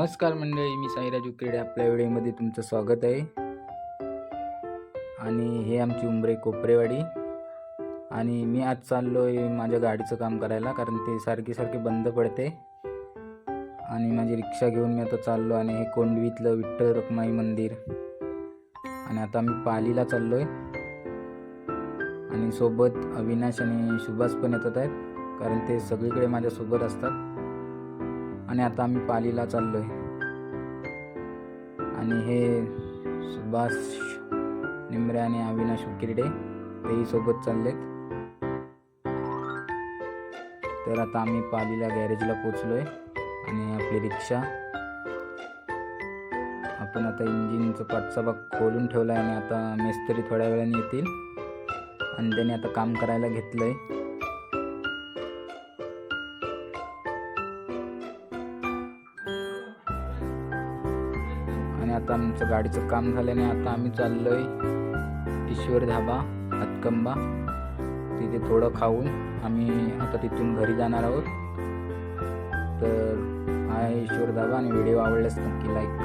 नमस्कार मंडळी मी साईराज उकेडे आपल्या व्हिडिओमध्ये तुमचं स्वागत आहे. आणि हे आमची उंबरे कोपरेवाडी. आणि मी आज चाललो आहे माझ्या गाडीचं काम करायला कारण ते सारखी सारखी बंद पडते. आणि माझी रिक्षा घेऊन मी आता चाललो आणि हे कोंडवीतलं विठ्ठल रखमाई मंदिर. आणि आता मी पालीला चाललो आहे आणि सोबत अविनाश आणि सुभाष पण येतात आहेत कारण ते सगळीकडे माझ्यासोबत असतात. आणि आता आम्ही पालीला चाललो आहे आणि हे सुभाष निमरे आणि अविनाश किरडे तेही सोबत चाललेत. तर आता आम्ही पालीला गॅरेजला पोचलो आहे आणि आपली रिक्षा. आपण आता इंजिनचं पाठचा भाग खोलून ठेवला आहे आणि आता मिस्त्री थोड्या वेळाने येतील. आणि त्याने आता काम करायला घेतलं आहे आता आमचं गाडीचं काम झाल्याने आता आम्ही चाललोय ईश्वर धाबा हातकंबा. तिथे थोडं खाऊन आम्ही आता तिथून घरी जाणार आहोत. तर हा आहे ईश्वर धाबा आणि व्हिडिओ आवडल्यास नक्की लाईक